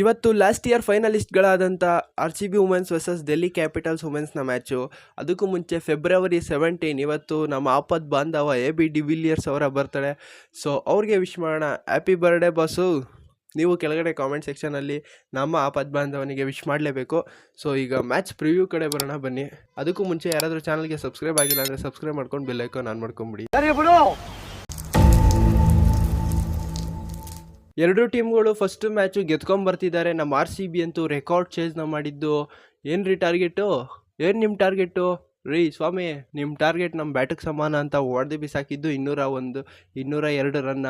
ಇವತ್ತು last year ಫೈನಲಿಸ್ಟ್ಗಳಾದಂಥ R C B women's versus Delhi Capitals ವುಮೆನ್ಸ್ನ match ಅದಕ್ಕೂ ಮುಂಚೆ February seventeen ಇವತ್ತು ನಮ್ಮ ಆಪತ್ ಬಾಂಧವ ಎ ಬಿ ವಿಲಿಯರ್ಸ್ ಅವರ ಬರ್ತಾರೆ ಸೊ ಅವ್ರಿಗೆ ವಿಶ್ ಮಾಡೋಣ. Happy birthday boss. ನೀವು ಕೆಳಗಡೆ ಕಾಮೆಂಟ್ ಸೆಕ್ಷನಲ್ಲಿ ನಮ್ಮ ಆಪತ್ ಬಾಂಧವನಿಗೆ ವಿಶ್ ಮಾಡಲೇಬೇಕು. ಸೊ ಈಗ ಮ್ಯಾಚ್ ಪ್ರಿವ್ಯೂ ಕಡೆ ಬರೋಣ, ಬನ್ನಿ. ಅದಕ್ಕೂ ಮುಂಚೆ ಯಾರಾದರೂ ಚಾನಲ್ಗೆ ಸಬ್ಸ್ಕ್ರೈಬ್ ಆಗಿಲ್ಲ ಅಂದರೆ ಸಬ್ಸ್ಕ್ರೈಬ್ ಮಾಡ್ಕೊಂಡು ಬಿಲ್ಲೈಕೋ ಆನ್ ಮಾಡ್ಕೊಂಬಿಡಿ. ಎರಡು ಟೀಮ್ಗಳು ಫಸ್ಟ್ ಮ್ಯಾಚು ಗೆದ್ಕೊಂಬರ್ತಿದ್ದಾರೆ ನಮ್ಮ ಆರ್ ಸಿ ಬಿ ಅಂತೂ ರೆಕಾರ್ಡ್ ಚೇಸ್ನ ಮಾಡಿದ್ದು. ಏನು ರೀ ಟಾರ್ಗೆಟು ಏನು ನಿಮ್ಮ ಟಾರ್ಗೆಟು ರೀ ಸ್ವಾಮಿ ನಿಮ್ಮ ಟಾರ್ಗೆಟ್ ನಮ್ಮ ಬ್ಯಾಟಿಗೆ ಸಮಾನ ಅಂತ ಹೊಡೆದು ಬಿಸಾಕಿದ್ದು ಇನ್ನೂರ ಒಂದು, ಇನ್ನೂರ ಎರಡು ರನ್ನ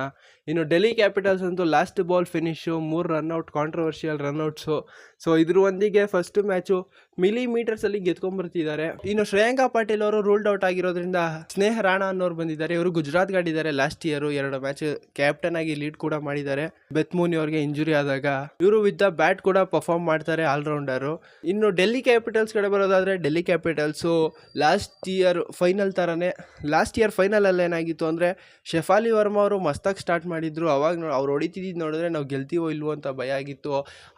ಇನ್ನು ಡೆಲ್ಲಿ ಕ್ಯಾಪಿಟಲ್ಸ್ ಅಂತೂ ಲಾಸ್ಟ್ ಬಾಲ್ ಫಿನಿಶು ಮೂರು run out controversial run outs so ಇದ್ರ ಒಂದಿಗೆ ಫಸ್ಟ್ ಮ್ಯಾಚು ಮಿಲಿಮೀಟರ್ಸಲ್ಲಿ ಗೆದ್ಕೊಂಬರ್ತಿದ್ದಾರೆ ಇನ್ನು ಶ್ರೇಯಾಂಕಾ ಪಾಟೀಲ್ ಅವರು ರೂಲ್ಡ್ ಔಟ್ ಆಗಿರೋದ್ರಿಂದ ಸ್ನೇಹ ರಾಣಾ ಅನ್ನೋರು ಬಂದಿದ್ದಾರೆ. ಇವರು ಗುಜರಾತ್ ಗಾಡಿದ್ದಾರೆ. ಲಾಸ್ಟ್ ಇಯರ್ ಎರಡು ಮ್ಯಾಚ್ ಕ್ಯಾಪ್ಟನ್ ಆಗಿ ಲೀಡ್ ಕೂಡ ಮಾಡಿದ್ದಾರೆ. ಬೆತ್ಮೂನಿ ಅವ್ರಿಗೆ ಇಂಜುರಿ ಆದಾಗ ಇವರು ವಿತ್ ದ ಬ್ಯಾಟ್ ಕೂಡ ಪರ್ಫಾರ್ಮ್ ಮಾಡ್ತಾರೆ ಆಲ್ರೌಂಡರು ಇನ್ನು ಡೆಲ್ಲಿ ಕ್ಯಾಪಿಟಲ್ಸ್ ಕಡೆ ಬರೋದಾದ್ರೆ Delhi Capitals last year final ಥರನೇ ಲಾಸ್ಟ್ ಇಯರ್ ಫೈನಲಲ್ಲಿ ಏನಾಗಿತ್ತು ಅಂದರೆ ಶೆಫಾಲಿ ವರ್ಮಾ ಅವರು ಮಸ್ತಾಗಿ ಸ್ಟಾರ್ಟ್ ಮಾಡಿದ್ರು. ಅವಾಗ ಅವ್ರು ಹೊಡಿತಿದ್ದು ನೋಡಿದ್ರೆ ನಾವು ಗೆಲ್ತೀವೋ ಇಲ್ವೋ ಅಂತ ಭಯ ಆಗಿತ್ತು.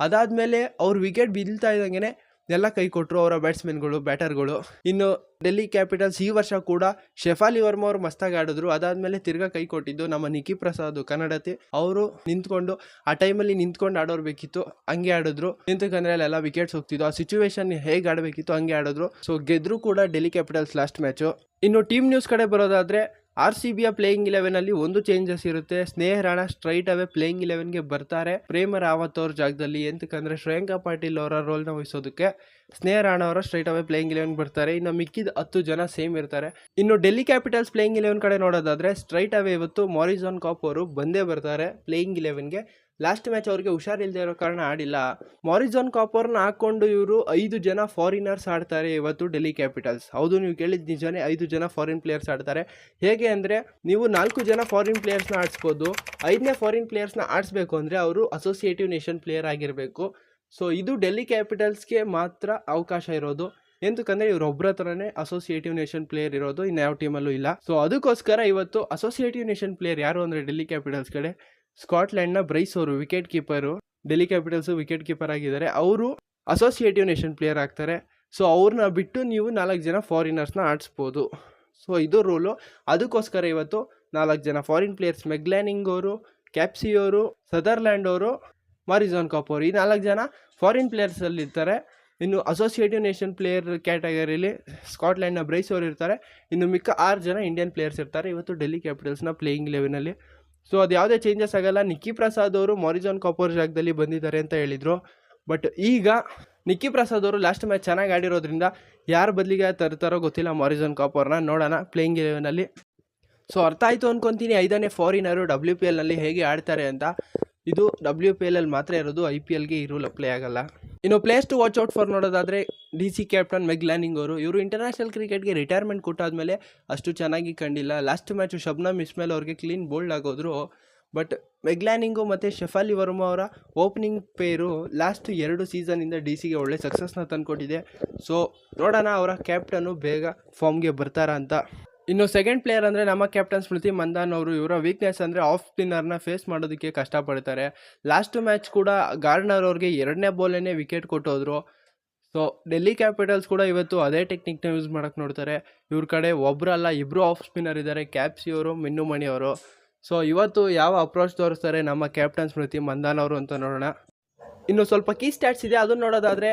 ಅದಾದಮೇಲೆ ಅವ್ರ ವಿಕೆಟ್ ಬೀಳ್ತಾ ಇದ್ದಂಗೆ ಎಲ್ಲ ಕೈ ಕೊಟ್ಟರು ಅವರ ಬ್ಯಾಟ್ಸ್ಮನ್ಗಳು ಬ್ಯಾಟರ್ಗಳು ಇನ್ನು ಡೆಲ್ಲಿ ಕ್ಯಾಪಿಟಲ್ಸ್ ಈ ವರ್ಷ ಕೂಡ ಶೆಫಾಲಿ ವರ್ಮಾ ಅವರು ಮಸ್ತಾಗಿ ಆಡಿದ್ರು. ಅದಾದಮೇಲೆ ತಿರ್ಗಾ ಕೈ ಕೊಟ್ಟಿದ್ದು ನಮ್ಮ ನಿಖಿ ಪ್ರಸಾದ್ ಕನ್ನಡತಿ. ಅವರು ನಿಂತ್ಕೊಂಡು, ಆ ಟೈಮಲ್ಲಿ ನಿಂತ್ಕೊಂಡು ಆಡೋರು ಬೇಕಿತ್ತು, ಹಂಗೆ ಆಡಿದ್ರು. ನಿಂತಕಂದ್ರೆ ಅಲ್ಲೆಲ್ಲ ವಿಕೆಟ್ಸ್ ಹೋಗ್ತಿದ್ದು ಆ ಸಿಚುವೇಶನ್ ಹೇಗೆ ಆಡಬೇಕಿತ್ತು ಹಂಗೆ ಆಡಿದ್ರು. ಸೊ ಗೆದ್ರು ಕೂಡ ಡೆಲ್ಲಿ ಕ್ಯಾಪಿಟಲ್ಸ್ ಲಾಸ್ಟ್ ಮ್ಯಾಚು ಇನ್ನು ಟೀಮ್ ನ್ಯೂಸ್ ಕಡೆ ಬರೋದಾದ್ರೆ ಆರ್ ಸಿ ಬಿಯ ಪ್ಲೇಯಿಂಗ್ ಇಲೆವೆನ್ ಅಲ್ಲಿ ಒಂದು ಚೇಂಜಸ್ ಇರುತ್ತೆ. Sneh Rana straight away playing ಇಲೆವೆನ್ಗೆ ಬರ್ತಾರೆ. ಪ್ರೇಮ ರಾವತ್ ಅವ್ರ ಜಾಗದಲ್ಲಿ ಎಂತಕ್ಕಂದ್ರೆ ಶ್ರೇಯಾಂಕಾ ಪಾಟೀಲ್ ಅವರ ರೋಲ್ನ ವಹಿಸೋದಕ್ಕೆ ಸ್ನೇಹ ರಾಣಾ ಅವರ ಸ್ಟ್ರೈಟ್ ಅವೇ ಪ್ಲೇಯಿಂಗ್ ಇಲೆವೆನ್ ಬರ್ತಾರೆ. ಇನ್ನು ಮಿಕ್ಕಿದ ಹತ್ತು ಜನ ಸೇಮ್ ಇರ್ತಾರೆ. ಇನ್ನು ಡೆಲ್ಲಿ ಕ್ಯಾಪಿಟಲ್ಸ್ ಪ್ಲೇಯಿಂಗ್ ಇಲೆವೆನ್ ಕಡೆ ನೋಡೋದಾದ್ರೆ ಸ್ಟ್ರೈಟ್ ಅವೇ ಇವತ್ತು ಮಾರಿಜಾನ್ ಕಾಪ್ ಅವರು ಬಂದೇ ಬರ್ತಾರೆ ಪ್ಲೇಯಿಂಗ್ ಇಲೆವೆನ್ಗೆ. ಲಾಸ್ಟ್ ಮ್ಯಾಚ್ ಅವ್ರಿಗೆ ಹುಷಾರಿಲ್ಲದೆ ಇರೋ ಕಾರಣ ಆಡಿಲ್ಲ. ಮಾರಿಜಾನ್ ಕಾಪರ್ನ ಹಾಕೊಂಡು ಇವರು ಐದು ಜನ ಫಾರಿನರ್ಸ್ ಆಡ್ತಾರೆ ಇವತ್ತು ಡೆಲ್ಲಿ ಕ್ಯಾಪಿಟಲ್ಸ್ ಹೌದು, ನೀವು ಕೇಳಿದ ನಿಜನೇ ಐದು ಜನ ಫಾರಿನ್ ಪ್ಲೇಯರ್ಸ್ ಆಡ್ತಾರೆ. ಹೇಗೆ ಅಂದರೆ ನೀವು ನಾಲ್ಕು ಜನ ಫಾರಿನ್ ಪ್ಲೇಯರ್ಸ್ನ ಆಡಿಸ್ಬೋದು. ಐದನೇ ಫಾರಿನ್ ಪ್ಲೇಯರ್ಸ್ನ ಆಡಿಸ್ಬೇಕು ಅಂದರೆ ಅವರು ಅಸೋಸಿಯೇಟಿವ್ ನೇಷನ್ ಪ್ಲೇಯರ್ ಆಗಿರಬೇಕು. ಸೊ ಇದು ಡೆಲ್ಲಿ ಕ್ಯಾಪಿಟಲ್ಸ್ಗೆ ಮಾತ್ರ ಅವಕಾಶ ಇರೋದು. ಎಂತಕ್ಕಂದ್ರೆ ಇವರು ಒಬ್ಬರ ಹತ್ರನೇ ಅಸೋಸಿಯೇಟಿವ್ ನೇಷನ್ ಪ್ಲೇಯರ್ ಇರೋದು. ಇನ್ನು ಯಾವ ಟೀಮಲ್ಲೂ ಇಲ್ಲ. ಸೊ ಅದಕ್ಕೋಸ್ಕರ ಇವತ್ತು ಅಸೋಸಿಯೇಟಿವ್ ನೇಷನ್ ಪ್ಲೇಯರ್ ಯಾರು ಅಂದರೆ ಡೆಲ್ಲಿ ಕ್ಯಾಪಿಟಲ್ಸ್ ಕಡೆ? ಸ್ಕಾಟ್ಲೆಂಡ್ನ ಬ್ರೈಸ್ ಅವರು wicket keeper, Delhi Capitals wicket keeper ಆಗಿದ್ದಾರೆ. ಅವರು ಅಸೋಸಿಯೇಟಿವ್ ನೇಷನ್ ಪ್ಲೇಯರ್ ಆಗ್ತಾರೆ. ಸೊ, ಅವ್ರನ್ನ ಬಿಟ್ಟು ನೀವು ನಾಲ್ಕು ಜನ ಫಾರಿನರ್ಸ್ನ ಆಡಿಸ್ಬೋದು. ಸೊ, ಇದು ರೂಲು. ಅದಕ್ಕೋಸ್ಕರ ಇವತ್ತು ನಾಲ್ಕು ಜನ ಫಾರಿನ್ ಪ್ಲೇಯರ್ಸ್ ಮೆಗ್ಲ್ಯಾನಿಂಗ್ ಅವರು, ಕ್ಯಾಪ್ಸಿ ಅವರು, ಸದರ್ಲ್ಯಾಂಡ್ ಅವರು, ಮಾರಿಜಾನ್ ಕಾಪ್ ಅವರು ಈ ನಾಲ್ಕು ಜನ ಫಾರಿನ್ ಪ್ಲೇಯರ್ಸಲ್ಲಿ ಇರ್ತಾರೆ. ಇನ್ನು ಅಸೋಸಿಯೇಟಿವ್ ನೇಷನ್ ಪ್ಲೇಯರ್ ಕ್ಯಾಟಗರಿಲಿ ಸ್ಕಾಟ್ಲೆಂಡ್ನ ಬ್ರೈಸ್ ಅವರು ಇರ್ತಾರೆ. ಇನ್ನು ಮಿಕ್ಕ ಆರು ಜನ ಇಂಡಿಯನ್ ಪ್ಲೇಯರ್ಸ್ ಇರ್ತಾರೆ. ಇವತ್ತು ಡೆಲ್ಲಿ ಕ್ಯಾಪಿಟಲ್ಸ್ನ ಪ್ಲೇಯಿಂಗ್ ಲೆವೆನಲ್ಲಿ ಸೊ ಅದು ಯಾವುದೇ ಚೇಂಜಸ್ ಆಗಲ್ಲ. ನಿಕ್ಕಿ ಪ್ರಸಾದ್ ಅವರು ಮಾರಿಜಾನ್ ಕಾಪರ್ ಜಾಗದಲ್ಲಿ ಬಂದಿದ್ದಾರೆ ಅಂತ ಹೇಳಿದರು. ಬಟ್ ಈಗ ನಿಕ್ಕಿ ಪ್ರಸಾದ್ ಅವರು ಲಾಸ್ಟ್ ಮ್ಯಾಚ್ ಚೆನ್ನಾಗಿ ಆಡಿರೋದ್ರಿಂದ ಯಾರು ಬದಲಿಗೆ ತರ್ತಾರೋ ಗೊತ್ತಿಲ್ಲ ಮಾರಿಜಾನ್ ಕಾಪೋರ್ನ ನೋಡೋಣ ಪ್ಲೇಯಿಂಗ್ ಇಲೆವೆನಲ್ಲಿ ಸೊ ಅರ್ಥ ಆಯಿತು ಅನ್ಕೊಂತೀನಿ. ಐದನೇ ಫಾರಿನರು ಡಬ್ಲ್ಯೂ ಪಿ ಎಲ್ನಲ್ಲಿ ಹೇಗೆ ಆಡ್ತಾರೆ ಅಂತ. ಇದು ಡಬ್ಲ್ಯೂ ಪಿ ಎಲ್ ಮಾತ್ರ ಇರೋದು. ಐ ಪಿ ಎಲ್ಗೆ ಈ ರೂಲ್ ಅಪ್ಲೈ ಆಗಲ್ಲ. ಇನ್ನು places to watch out for ನೋಡೋದಾದರೆ D C captain Meg Lanning ಅವರು. ಇವರು ಇಂಟರ್ನ್ಯಾಷನಲ್ ಕ್ರಿಕೆಟ್ಗೆ ರಿಟೈರ್ಮೆಂಟ್ ಕೊಟ್ಟಾದ್ಮೇಲೆ ಅಷ್ಟು ಚೆನ್ನಾಗಿ ಕಂಡಿಲ್ಲ. ಲಾಸ್ಟ್ ಮ್ಯಾಚು ಶಬ್ನಮ್ ಇಸ್ಮೇಲ್ ಅವ್ರಿಗೆ ಕ್ಲೀನ್ ಬೋಲ್ಡ್ ಆಗೋದ್ರು. ಬಟ್ ಮೆಗ್ಲ್ಯಾನಿಂಗು ಮತ್ತು ಶೆಫಾಲಿ ವರ್ಮಾ ಅವರ ಓಪನಿಂಗ್ ಪೇರು ಲಾಸ್ಟ್ ಎರಡು ಸೀಸನಿಂದ ಡಿ ಸಿಗೆ ಒಳ್ಳೆ ಸಕ್ಸಸ್ನ ತಂದುಕೊಟ್ಟಿದೆ. ಸೊ ನೋಡೋಣ ಅವರ ಕ್ಯಾಪ್ಟನು ಬೇಗ ಫಾರ್ಮ್ಗೆ ಬರ್ತಾರಾ ಅಂತ. ಇನ್ನು ಸೆಕೆಂಡ್ ಪ್ಲೇಯರ್ ಅಂದರೆ ನಮ್ಮ ಕ್ಯಾಪ್ಟನ್ ಸ್ಮೃತಿ ಮಂದಾನ್ ಅವರು. ಇವರ ವೀಕ್ನೆಸ್ ಅಂದರೆ ಆಫ್ ಸ್ಪಿನ್ನರ್ನ ಫೇಸ್ ಮಾಡೋದಕ್ಕೆ ಕಷ್ಟಪಡ್ತಾರೆ. ಲಾಸ್ಟ್ ಮ್ಯಾಚ್ ಕೂಡ ಗಾರ್ಡ್ನರ್ ಅವ್ರಿಗೆ ಎರಡನೇ ಬಾಲೇನೆ ವಿಕೆಟ್ ಕೊಟ್ಟೋದ್ರು. ಸೊ ಡೆಲ್ಲಿ ಕ್ಯಾಪಿಟಲ್ಸ್ ಕೂಡ ಇವತ್ತು ಅದೇ ಟೆಕ್ನಿಕ್ನ ಯೂಸ್ ಮಾಡೋಕ್ಕೆ ನೋಡ್ತಾರೆ. ಇವ್ರ ಕಡೆ ಒಬ್ಬರಲ್ಲ ಇಬ್ಬರು ಆಫ್ ಸ್ಪಿನ್ನರ್ ಇದ್ದಾರೆ ಕ್ಯಾಪ್ಸಿ ಅವರು ಮಿನ್ನುಮಣಿ ಅವರು. ಸೊ ಇವತ್ತು ಯಾವ ಅಪ್ರೋಚ್ ತೋರಿಸ್ತಾರೆ ನಮ್ಮ ಕ್ಯಾಪ್ಟನ್ ಸ್ಮೃತಿ ಮಂದಾನ್ ಅವರು ಅಂತ ನೋಡೋಣ. ಇನ್ನು ಸ್ವಲ್ಪ ಕೀ ಸ್ಟ್ಯಾಟ್ಸ್ ಇದೆ, ಅದನ್ನು ನೋಡೋದಾದರೆ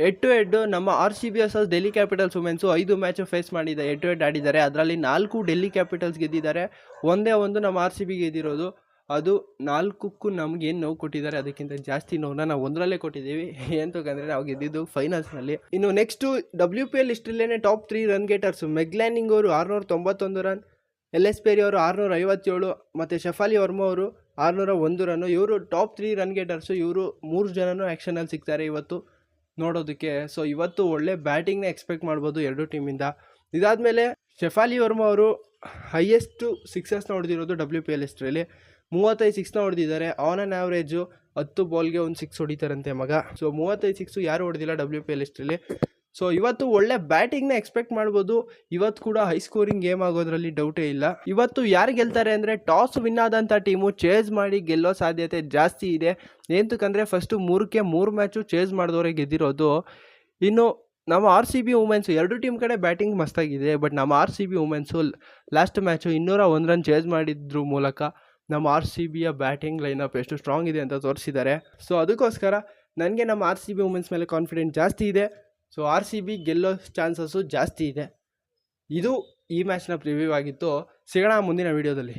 ಹೆಡ್ ಟು ಹೆಡ್ ನಮ್ಮ R C B S Delhi Capitals women's ಐದು ಮ್ಯಾಚು ಫೇಸ್ ಮಾಡಿದೆ ಹೆಡ್ ಟು ಹೆಡ್ ಆಡಿದ್ದಾರೆ. ಅದರಲ್ಲಿ ನಾಲ್ಕು ಡೆಲ್ಲಿ ಕ್ಯಾಪಿಟಲ್ಸ್ ಗೆದ್ದಿದ್ದಾರೆ. ಒಂದೇ ಒಂದು ನಮ್ಮ ಆರ್ ಸಿ ಬಿ ಗೆದ್ದಿರೋದು. ಅದು ನಾಲ್ಕಕ್ಕೂ ಏನು ನೋವು ಕೊಟ್ಟಿದ್ದಾರೆ, ಅದಕ್ಕಿಂತ ಜಾಸ್ತಿ ನೋವನ್ನ ನಾವು ಒಂದರಲ್ಲೇ ಕೊಟ್ಟಿದ್ದೀವಿ. ಎಂತಕ್ಕಂದರೆ ನಾವು ಗೆದ್ದಿದ್ದು ಫೈನಲ್ಸ್ನಲ್ಲಿ ಇನ್ನು next W P L ಇಷ್ಟರಲ್ಲೇ top three run getters Meg Lanning ಅವರು ಆರುನೂರ ತೊಂಬತ್ತೊಂದು ರನ್ ಎಲ್ ಎಸ್ ಪೇರಿ ಅವರು ಆರುನೂರ ಐವತ್ತೇಳು, ಮತ್ತು ಶಫಾಲಿ ವರ್ಮಾ ಅವರು ಆರುನೂರ ಒಂದು ರನ್ನು ಇವರು ಟಾಪ್ ತ್ರೀ ರನ್ ಗೇಟರ್ಸು ಇವರು ಮೂರು ಜನನೂ ಆ್ಯಕ್ಷನಲ್ಲಿ ಸಿಗ್ತಾರೆ ಇವತ್ತು. ನೋಡೋದಕ್ಕೆ. ಸೊ ಇವತ್ತು ಒಳ್ಳೆ ಬ್ಯಾಟಿಂಗ್ನ ಎಕ್ಸ್ಪೆಕ್ಟ್ ಮಾಡ್ಬೋದು ಎರಡು ಟೀಮಿಂದ. ಇದಾದಮೇಲೆ ಶೆಫಾಲಿ ವರ್ಮಾ ಅವರು ಹೈಯೆಸ್ಟು ಸಿಕ್ಸಸ್ನ ಹೊಡೆದಿರೋದು ಡಬ್ಲ್ಯೂ ಪಿ ಎಲ್ ಹಿಸ್ಟ್ರಿಯಲ್ಲಿ ಮೂವತ್ತೈದು ಸಿಕ್ಸ್ನ ಹೊಡೆದಿದ್ದಾರೆ. ಆನ್ ಆನ್ ಆ್ಯಾವ್ರೇಜು ಹತ್ತು ಬಾಲ್ಗೆ ಒಂದು ಸಿಕ್ಸ್ ಹೊಡಿತಾರಂತೆ ಮಗ. ಸೊ ಮೂವತ್ತೈದು ಸಿಕ್ಸು ಯಾರು ಹೊಡೆದಿಲ್ಲ ಡಬ್ಲ್ಯೂ ಪಿ ಎಲ್ ಹಿಸ್ಟ್ರಿಯಲ್ಲಿ ಸೊ ಇವತ್ತು ಒಳ್ಳೆ ಬ್ಯಾಟಿಂಗ್ನ ಎಕ್ಸ್ಪೆಕ್ಟ್ ಮಾಡ್ಬೋದು. ಇವತ್ತು ಕೂಡ ಹೈ ಸ್ಕೋರಿಂಗ್ ಗೇಮ್ ಆಗೋದ್ರಲ್ಲಿ ಡೌಟೇ ಇಲ್ಲ. ಇವತ್ತು ಯಾರು ಗೆಲ್ತಾರೆ ಅಂದರೆ ಟಾಸ್ ವಿನ್ ಆದಂಥ ಟೀಮು ಚೇಸ್ ಮಾಡಿ ಗೆಲ್ಲೋ ಸಾಧ್ಯತೆ ಜಾಸ್ತಿ ಇದೆ. ಏಂತಕ್ಕಂದರೆ ಫಸ್ಟು ಮೂರಕ್ಕೆ ಮೂರು ಮ್ಯಾಚು ಚೇಸ್ ಮಾಡಿದವರೇ ಗೆದ್ದಿರೋದು. ಇನ್ನು ನಮ್ಮ ಆರ್ ಸಿ ಬಿ ವುಮೆನ್ಸು ಎರಡು ಟೀಮ್ ಕಡೆ ಬ್ಯಾಟಿಂಗ್ ಮಸ್ತಾಗಿದೆ ಬಟ್ ನಮ್ಮ R C B women's last match ಇನ್ನೂರ ಒಂದು ರನ್ ಚೇಸ್ ಮಾಡಿದ್ರ ಮೂಲಕ ನಮ್ಮ ಆರ್ ಸಿ ಬಿಯ ಬ್ಯಾಟಿಂಗ್ ಲೈನಪ್ ಎಷ್ಟು ಸ್ಟ್ರಾಂಗ್ ಇದೆ ಅಂತ ತೋರಿಸಿದ್ದಾರೆ. ಸೊ ಅದಕ್ಕೋಸ್ಕರ ನನಗೆ ನಮ್ಮ ಆರ್ ಸಿ ಬಿ ವುಮೆನ್ಸ್ ಮೇಲೆ ಕಾನ್ಫಿಡೆಂಟ್ ಜಾಸ್ತಿ ಇದೆ. ಸೊ ಆರ್ ಸಿ ಬಿ ಗೆಲ್ಲೋ ಚಾನ್ಸಸ್ಸು ಜಾಸ್ತಿ ಇದೆ. ಇದು ಈ ಮ್ಯಾಚ್ನ ಪ್ರಿವ್ಯೂ ಆಗಿತ್ತು. ಸಿಗೋಣ ಮುಂದಿನ ವೀಡಿಯೋದಲ್ಲಿ